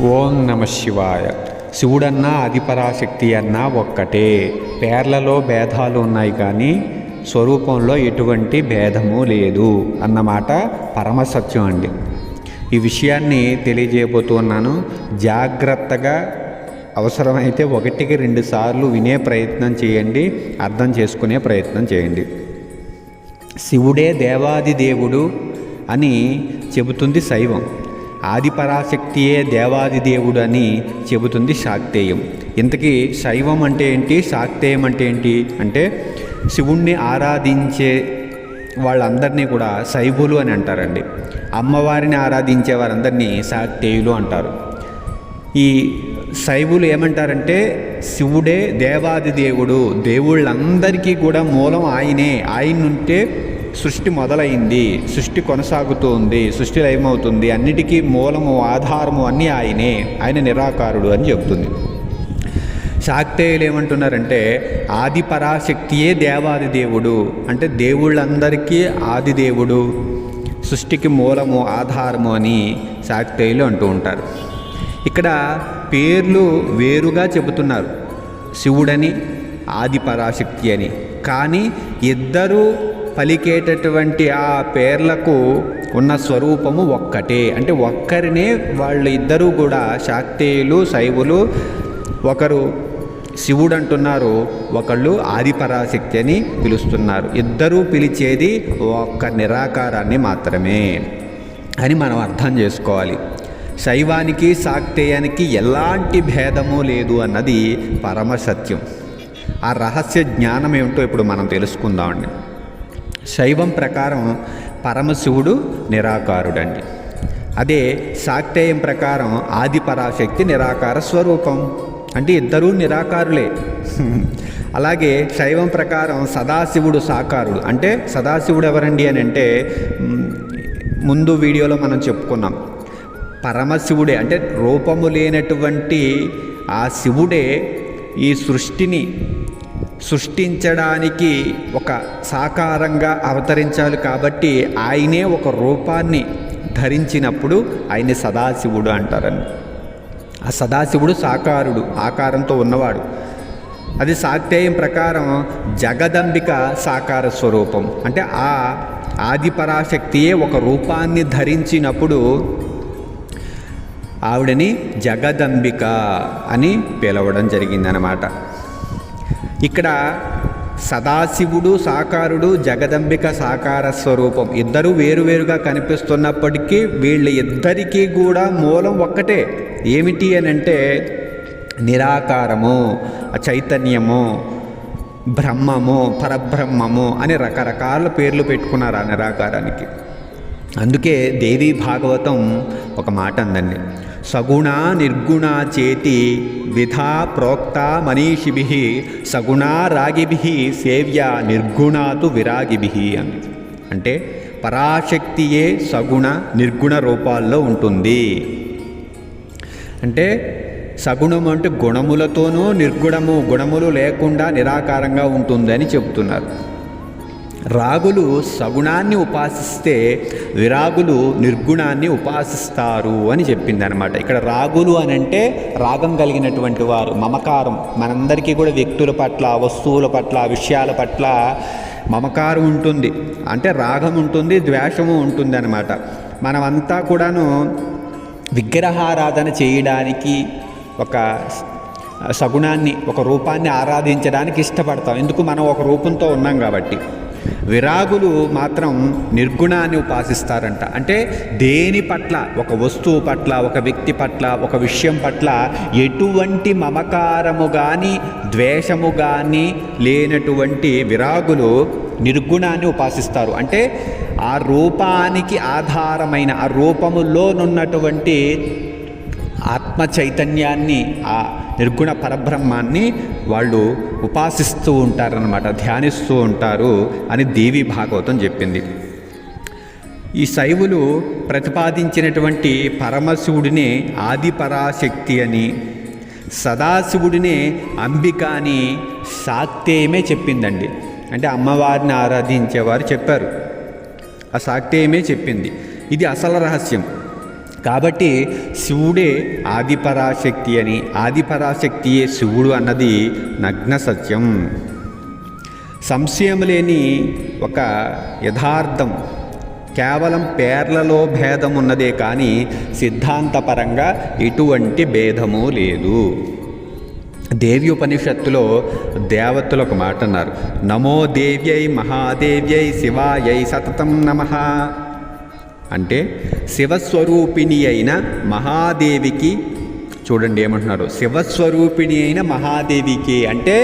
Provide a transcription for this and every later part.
ఓం నమ శివాయ. శివుడన్నా ఆదిపరాశక్తి అన్నా ఒక్కటే. పేర్లలో భేదాలు ఉన్నాయి కానీ స్వరూపంలో ఎటువంటి భేదము లేదు అన్నమాట పరమసత్యం అండి. ఈ విషయాన్ని తెలియజేయబోతున్నాను. జాగ్రత్తగా అవసరమైతే ఒకటికి రెండు సార్లు వినే ప్రయత్నం చేయండి. అర్థం చేసుకునే ప్రయత్నం చేయండి. శివుడే దేవాది దేవుడు అని చెబుతుంది శైవం. ఆదిపరాశక్తియే దేవాది దేవుడు అని చెబుతుంది శాక్తేయం. ఇంతకీ శైవం అంటే ఏంటి? శాక్తేయం అంటే ఏంటి? అంటే శివుణ్ణి ఆరాధించే వాళ్ళందరినీ కూడా శైవులు అని అంటారండి. అమ్మవారిని ఆరాధించే వారందరినీ శాక్తేయులు అంటారు. ఈ శైవులు ఏమంటారంటే శివుడే దేవాది దేవుడు. దేవుళ్ళందరికీ కూడా మూలం ఆయనే. ఆయన ఉంటే సృష్టి మొదలైంది సృష్టి కొనసాగుతోంది సృష్టి లయమవుతుంది అన్నిటికీ మూలము ఆధారము అన్నీ ఆయనే ఆయన నిరాకారుడు అని చెబుతుంది. శాక్తేయులు ఏమంటున్నారంటే ఆది పరాశక్తియే దేవాది దేవుడు అంటే దేవుళ్ళందరికీ ఆది దేవుడు సృష్టికి మూలము ఆధారము అని శాక్తేయులు అంటూ ఉంటారు. ఇక్కడ పేర్లు వేరుగా చెబుతున్నారు శివుడని ఆది పరాశక్తి అని. కానీ ఇద్దరూ పలికేటటువంటి ఆ పేర్లకు ఉన్న స్వరూపము ఒక్కటే. అంటే ఒక్కరినే వాళ్ళు ఇద్దరూ కూడా శాక్తేయులు శైవులు ఒకరు శివుడు అంటున్నారు ఒకళ్ళు ఆదిపరాశక్తి అని పిలుస్తున్నారు. ఇద్దరూ పిలిచేది ఒక్క నిరాకారాన్ని మాత్రమే అని మనం అర్థం చేసుకోవాలి. శైవానికి శాక్తేయానికి ఎలాంటి భేదము లేదు అన్నది పరమ సత్యం. ఆ రహస్య జ్ఞానం ఏమిటో ఇప్పుడు మనం తెలుసుకుందామండి. శైవం ప్రకారం పరమశివుడు నిరాకారుడండి. అదే శాక్తేయం ప్రకారం ఆది పరాశక్తి నిరాకార స్వరూపం. అంటే ఇద్దరూ నిరాకారులే. అలాగే శైవం ప్రకారం సదాశివుడు సాకారుడు. అంటే సదాశివుడు ఎవరండి అని అంటే ముందు వీడియోలో మనం చెప్పుకున్నాం. పరమశివుడే అంటే రూపము లేనటువంటి ఆ శివుడే ఈ సృష్టిని సృష్టించడానికి ఒక సాకారంగా అవతరించాలి కాబట్టి ఆయనే ఒక రూపాన్ని ధరించినప్పుడు ఆయన్ని సదాశివుడు అంటారని. ఆ సదాశివుడు సాకారుడు ఆకారంతో ఉన్నవాడు. అది శాక్తేయం ప్రకారం జగదంబిక సాకార స్వరూపం. అంటే ఆ ఆదిపరాశక్తియే ఒక రూపాన్ని ధరించినప్పుడు ఆవిడని జగదంబిక అని పిలవడం జరిగిందనమాట ఇక్కడ సదాశివుడు సాకారుడు జగదంబిక సాకార స్వరూపం. ఇద్దరు వేరువేరుగా కనిపిస్తున్నప్పటికీ వీళ్ళ ఇద్దరికీ కూడా మూలం ఒక్కటే. ఏమిటి అని అంటే నిరాకారము చైతన్యము బ్రహ్మము పరబ్రహ్మము అని రకరకాల పేర్లు పెట్టుకున్నారు ఆ నిరాకారానికి. అందుకే దేవీ భాగవతం ఒక మాట అందండి. సగుణ నిర్గుణ చేతి విధా ప్రోక్త మనీషిభి సగుణా రాగిభి సేవ్య నిర్గుణాతు విరాగిభి అని. అంటే పరాశక్తియే సగుణ నిర్గుణ రూపాల్లో ఉంటుంది. అంటే సగుణము అంటే గుణములతోనూ నిర్గుణము గుణములు లేకుండా నిరాకారంగా ఉంటుంది అని చెబుతున్నారు. రాగులు సగుణాన్ని ఉపాసిస్తే విరాగులు నిర్గుణాన్ని ఉపాసిస్తారు అని చెప్పింది అనమాట ఇక్కడ రాగులు అని అంటే రాగం కలిగినటువంటి వారు మమకారం. మనందరికీ కూడా వ్యక్తుల పట్ల వస్తువుల పట్ల విషయాల పట్ల మమకారం ఉంటుంది. అంటే రాగం ఉంటుంది ద్వేషము ఉంటుంది అనమాట మనమంతా కూడాను విగ్రహారాధన చేయడానికి ఒక సగుణాన్ని ఒక రూపాన్ని ఆరాధించడానికి ఇష్టపడతాం. ఎందుకు? మనం ఒక రూపంతో ఉన్నాం కాబట్టి. విరాగులు మాత్రం నిర్గుణాన్ని ఉపాసిస్తారంట. అంటే దేని పట్ల ఒక వస్తువు పట్ల ఒక వ్యక్తి పట్ల ఒక విషయం పట్ల ఎటువంటి మమకారము కానీ ద్వేషము కానీ లేనటువంటి విరాగులు నిర్గుణాన్ని ఉపాసిస్తారు. అంటే ఆ రూపానికి ఆధారమైన ఆ రూపములోనున్నటువంటి ఆత్మ చైతన్యాన్ని ఆ నిర్గుణ పరబ్రహ్మాన్ని వాళ్ళు ఉపాసిస్తూ ఉంటారనమాట ధ్యానిస్తూ ఉంటారు అని దేవి భాగవతం చెప్పింది. ఈ శైవులు ప్రతిపాదించినటువంటి పరమశివుడినే ఆదిపరాశక్తి అని సదాశివుడినే అంబిక అని సాక్తేయమే చెప్పిందండి. అంటే అమ్మవారిని ఆరాధించేవారు చెప్పారు. ఆ సాక్తేయమే చెప్పింది. ఇది అసలు రహస్యం. కాబట్టి శివుడే ఆదిపరాశక్తి అని ఆదిపరాశక్తియే శివుడు అన్నది నగ్న సత్యం. సంశయం లేని ఒక యథార్థం కేవలం పేర్లలో భేదం ఉన్నదే కానీ సిద్ధాంతపరంగా ఎటువంటి భేదము లేదు. దేవి ఉపనిషత్తులో దేవతలు ఒక మాట అన్నారు నమో దేవ్యై మహాదేవ్యై శివాయై సతతం నమ. అంటే శివస్వరూపిణి అయిన మహాదేవికి చూడండి ఏమంటున్నారు శివస్వరూపిణి అయిన మహాదేవికి అంటే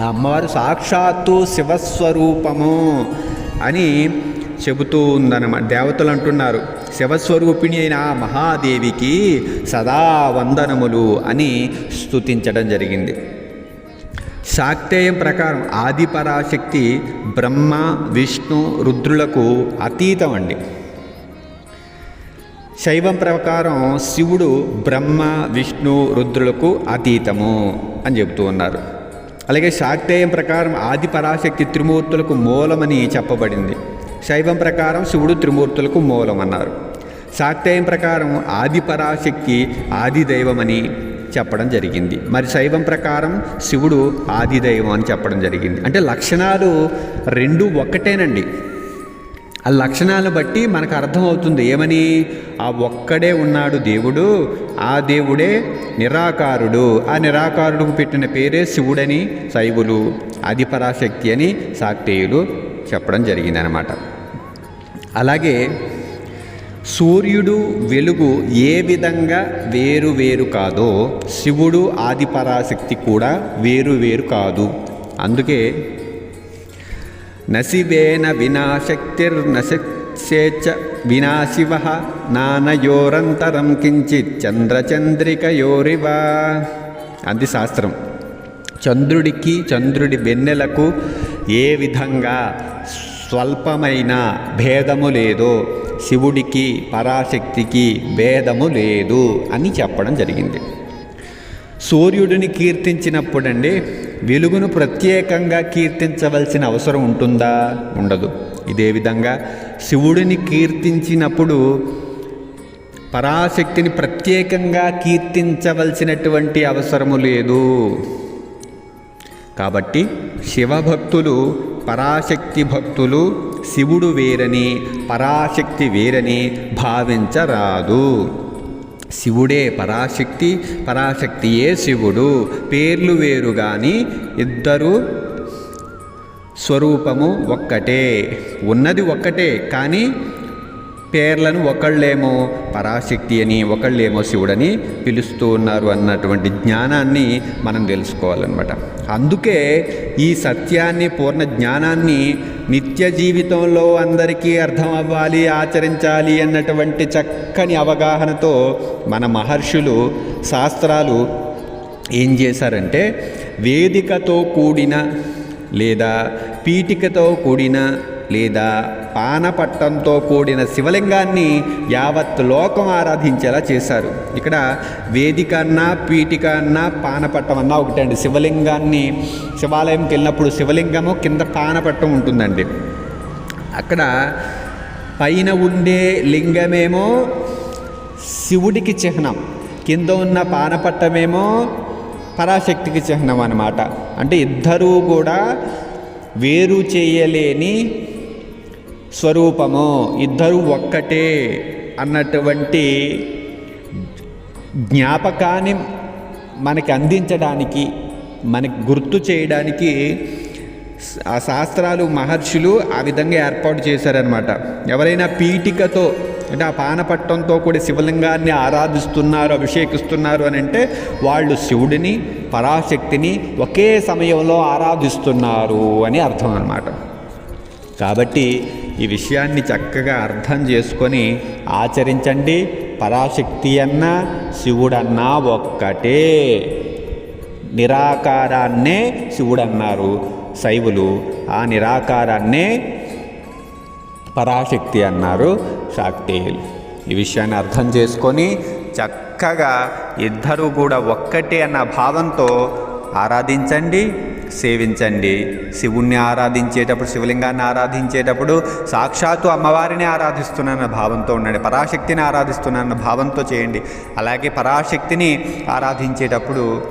ఆ అమ్మవారు సాక్షాత్తు శివస్వరూపము అని చెబుతూ ఉందన్నమాట. దేవతలు అంటున్నారు శివస్వరూపిణి అయిన మహాదేవికి సదా వందనములు అని స్థుతించడం జరిగింది. శాక్తేయం ప్రకారం ఆదిపరాశక్తి బ్రహ్మ విష్ణు రుద్రులకు అతీతం అండి శైవం ప్రకారం శివుడు బ్రహ్మ విష్ణు రుద్రులకు అతీతము అని చెబుతూ ఉన్నారు. అలాగే శాక్తేయం ప్రకారం ఆది పరాశక్తి త్రిమూర్తులకు మూలమని చెప్పబడింది. శైవం ప్రకారం శివుడు త్రిమూర్తులకు మూలం అన్నారు శాక్తేయం ప్రకారం ఆది పరాశక్తి ఆది దైవమని చెప్పడం జరిగింది. మరి శైవం ప్రకారం శివుడు ఆది దైవం అని చెప్పడం జరిగింది. అంటే లక్షణాలు రెండు ఒక్కటేనండి ఆ లక్షణాలను బట్టి మనకు అర్థమవుతుంది. ఏమని? ఆ ఒక్కడే ఉన్నాడు దేవుడు ఆ దేవుడే నిరాకారుడు. ఆ నిరాకారుడుకు పెట్టిన పేరే శివుడని శైవులు ఆదిపరాశక్తి అని శాక్తేయులు చెప్పడం జరిగిందనమాట అలాగే సూర్యుడు వెలుగు ఏ విధంగా వేరు వేరు కాదో శివుడు ఆదిపరాశక్తి కూడా వేరు వేరు కాదు. అందుకే నసివేన వినాశక్తిర్నశేచ వినాశివ నానయోరంతరం కించిత్ చంద్రచంద్రికయోరివ అది శాస్త్రం చంద్రుడికి చంద్రుడి వెన్నెలకు ఏ విధంగా స్వల్పమైన భేదము లేదో శివుడికి పరాశక్తికి భేదము లేదు అని చెప్పడం జరిగింది. సూర్యుడిని కీర్తించినప్పుడండి వెలుగును ప్రత్యేకంగా కీర్తించవలసిన అవసరం ఉంటుందా? ఉండదు. ఇదే విధంగా శివుడిని కీర్తించినప్పుడు పరాశక్తిని ప్రత్యేకంగా కీర్తించవలసినటువంటి అవసరము లేదు. కాబట్టి శివభక్తులు పరాశక్తి భక్తులు శివుడు వేరని పరాశక్తి వేరని భావించరాదు. శివుడే పరాశక్తి పరాశక్తియే శివుడు. పేర్లు వేరు కానీ ఇద్దరు స్వరూపము ఒక్కటే. ఉన్నది ఒక్కటే కానీ పేర్లను ఒకళ్ళేమో పరాశక్తి అని ఒకళ్ళేమో శివుడని పిలుస్తూ ఉన్నారు అన్నటువంటి జ్ఞానాన్ని మనం తెలుసుకోవాలన్నమాట. అందుకే ఈ సత్యాన్ని పూర్ణ జ్ఞానాన్ని నిత్య జీవితంలో అందరికీ అర్థం అవ్వాలి ఆచరించాలి అన్నటువంటి చక్కని అవగాహనతో మన మహర్షులు శాస్త్రాలు ఏం చేశారంటే వేదికతో కూడిన లేదా పీఠికతో కూడిన లేదా పానపట్టంతో కూడిన శివలింగాన్ని యావత్ లోకం ఆరాధించేలా చేశారు. ఇక్కడ వేదిక అన్నా పీఠిక అన్నా పానపట్టం అన్నా ఒకటండి శివలింగాన్ని శివాలయంకి వెళ్ళినప్పుడు శివలింగము కింద పానపట్టం ఉంటుందండి. అక్కడ పైన ఉండే లింగమేమో శివుడికి చిహ్నం కింద ఉన్న పానపట్టమేమో పరాశక్తికి చిహ్నం అన్నమాట. అంటే ఇద్దరూ కూడా వేరు చేయలేని స్వరూపము ఇద్దరు ఒక్కటే అన్నటువంటి జ్ఞాపకాన్ని మనకి అందించడానికి మనకి గుర్తు చేయడానికి ఆ శాస్త్రాలు మహర్షులు ఆ విధంగా ఏర్పాటు చేశారనమాట ఎవరైనా పీఠికతో అంటే ఆ పానపట్టంతో కూడా శివలింగాన్ని ఆరాధిస్తున్నారు అభిషేకిస్తున్నారు అని అంటే వాళ్ళు శివుడిని పరాశక్తిని ఒకే సమయంలో ఆరాధిస్తున్నారు అని అర్థం అన్నమాట. కాబట్టి ఈ విషయాన్ని చక్కగా అర్థం చేసుకొని ఆచరించండి. పరాశక్తి అన్నా శివుడన్నా ఒక్కటే. నిరాకారాన్నే శివుడన్నారు. శైవులు ఆ నిరాకారాన్నే పరాశక్తి అన్నారు శాక్తేయులు ఈ విషయాన్ని అర్థం చేసుకొని చక్కగా ఇద్దరు కూడా ఒక్కటే అన్న భావంతో ఆరాధించండి. సేవించండి. శివుణ్ణి ఆరాధించేటప్పుడు శివలింగాన్ని ఆరాధించేటప్పుడు సాక్షాత్తు అమ్మవారిని ఆరాధిస్తున్నాన్న భావంతో ఉండండి. పరాశక్తిని ఆరాధిస్తున్నాన్న భావంతో చేయండి. అలాగే పరాశక్తిని ఆరాధించేటప్పుడు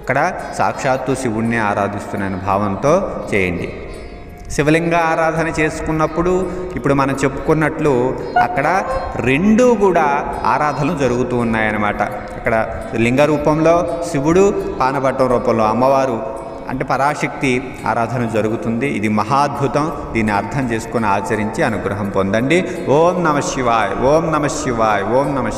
అక్కడ సాక్షాత్తు శివుణ్ణి ఆరాధిస్తున్నానన్న భావంతో చేయండి. శివలింగ ఆరాధన చేసుకున్నప్పుడు ఇప్పుడు మనం చెప్పుకున్నట్లు అక్కడ రెండు కూడా ఆరాధనలు జరుగుతూ ఉన్నాయన్నమాట. అక్కడ లింగ రూపంలో శివుడు పానపట్టం రూపంలో అమ్మవారు అంటే పరాశక్తి ఆరాధన జరుగుతుంది. ఇది మహాద్భుతం. దీన్ని అర్థం చేసుకొని ఆచరించి అనుగ్రహం పొందండి. ఓం నమ శివాయ్ ఓం నమ శివాయ్ ఓం నమ